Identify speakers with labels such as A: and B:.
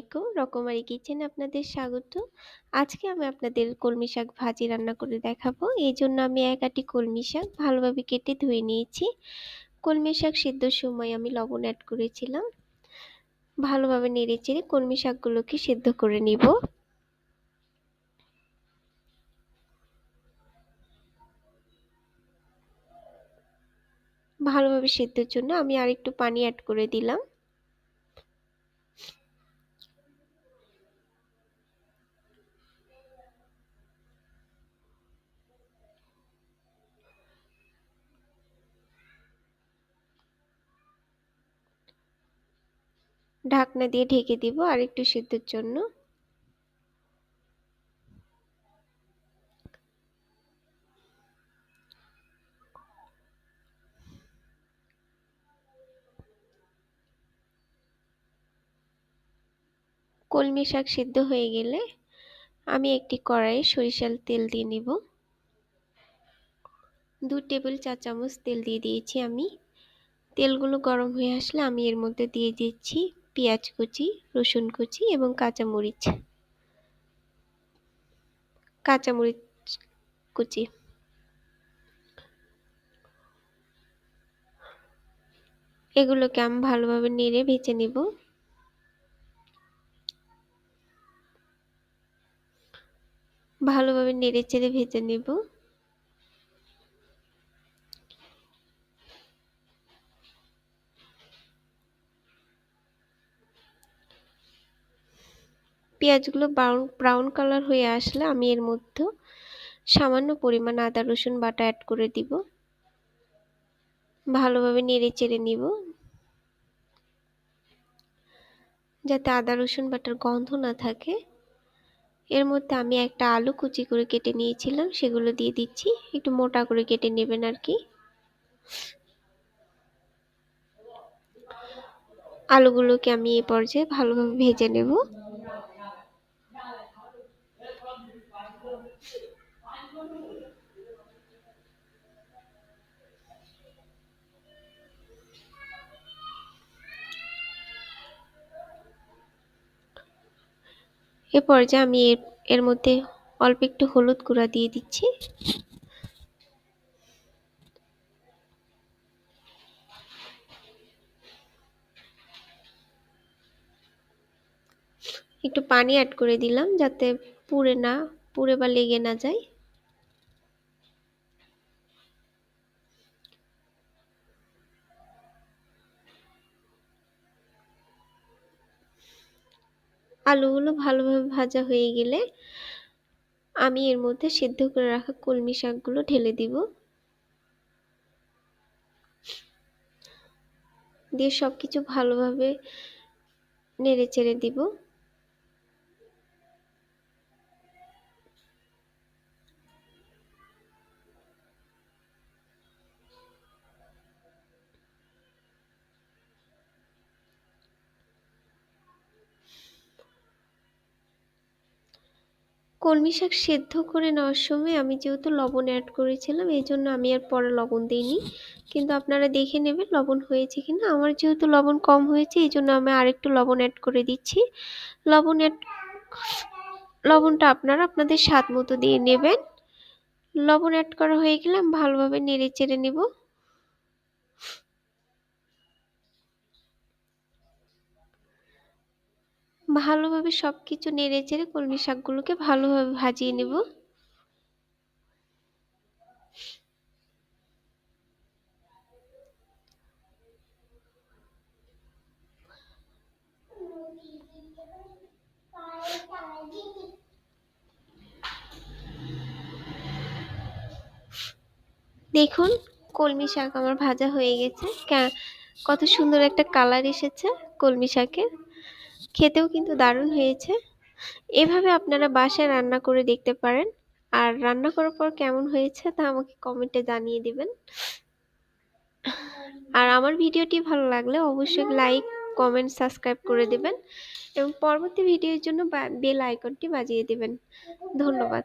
A: আলাইকুম, রকমারি কিচেনে আপনাদের স্বাগত। আজকে আমি আপনাদের কলমি শাক ভাজি রান্না করে দেখাবো। এই জন্য আমি এক আটি কলমি শাক ভালোভাবে কেটে ধুয়ে নিয়েছি। কলমি শাক সিদ্ধর সময় আমি লবণ অ্যাড করেছিলাম। ভালোভাবে নেড়ে চেড়ে কলমি শাকগুলোকে সিদ্ধ করে নিব। ভালোভাবে সিদ্ধর জন্য আমি আরেকটু পানি অ্যাড করে দিলাম। ঢাকনা দিয়ে ঢেকে দিব আর একটু সিদ্ধের জন্য। কলমি শাক সিদ্ধ হয়ে গেলে আমি একটি কড়াইয়ে সরিষার তেল দিয়ে নিব। দু টেবিল চা চামচ তেল দিয়ে দিয়েছি আমি। তেলগুলো গরম হয়ে আসলে আমি এর মধ্যে দিয়ে দিচ্ছি পেঁয়াজ কুচি, রসুন কুচি এবং কাঁচামরিচ। কাঁচামরিচ কুচি। এগুলোকে আমি ভালোভাবে নেড়ে ভেজে নেব। ভালোভাবে নেড়ে চেড়ে ভেজে নেব। পেঁয়াজগুলো ব্রাউন ব্রাউন কালার হয়ে আসলে আমি এর মধ্যে সামান্য পরিমাণ আদা, রসুন বাটা অ্যাড করে দিব। ভালোভাবে নেড়ে চেড়ে নিব। যাতে আদা, রসুন বাটার গন্ধ না থাকে। এর মধ্যে আমি একটা আলু কুচি করে কেটে নিয়েছিলাম, সেগুলো দিয়ে দিচ্ছি। একটু মোটা করে কেটে নেবেন আর কি। আলুগুলোকে আমি এই পর্যায়ে ভালোভাবে ভেজে নেব। এ পর্যায়ে আমি এর মধ্যে অল্প একটু হলুদ গুঁড়া দিয়ে দিচ্ছি। একটু পানি অ্যাড করে দিলাম যাতে পুড়ে না, পুড়ে বা লেগে না যায়। আলুগুলো ভালোভাবে ভাজা হয়ে গেলে আমি এর মধ্যে সিদ্ধ করে রাখা কলমি শাকগুলো ঢেলে দিব। দিয়ে সব কিছু ভালোভাবে নেড়ে চেড়ে দিব। কলমি শাক সেদ্ধ করে নেওয়ার সময় আমি যেহেতু লবণ অ্যাড করেছিলাম, এই জন্য আমি আর পরে লবণ দিইনি। কিন্তু আপনারা দেখে নেবেন লবণ হয়েছে কিনা। আমার যেহেতু লবণ কম হয়েছে, এই জন্য আমি আরেকটু লবণ অ্যাড করে দিচ্ছি। লবণ অ্যাড লবণটা আপনারা আপনাদের স্বাদ মতো দিয়ে নেবেন। লবণ অ্যাড করা হয়ে গেলে আমি ভালোভাবে নেড়ে চেড়ে নেব। ভালোভাবে সব কিছু নেড়ে চেড়ে কলমি শাকগুলোকে ভালোভাবে ভাজিয়ে নেব। দেখুন, কলমি শাক আমার ভাজা হয়ে গেছে। কত সুন্দর একটা কালার এসেছে কলমি শাকের। খেতেও কিন্তু দারুণ হয়েছে। এভাবে আপনারা বাসায় রান্না করে দেখতে পারেন। আর রান্না করার পর কেমন হয়েছে তা আমাকে কমেন্টে জানিয়ে দিবেন। আর আমার ভিডিওটি ভালো লাগলে অবশ্যই লাইক কমেন্ট সাবস্ক্রাইব করে দেবেন। এবং পরবর্তী ভিডিওর জন্য বেল আইকনটি বাজিয়ে দেবেন। ধন্যবাদ।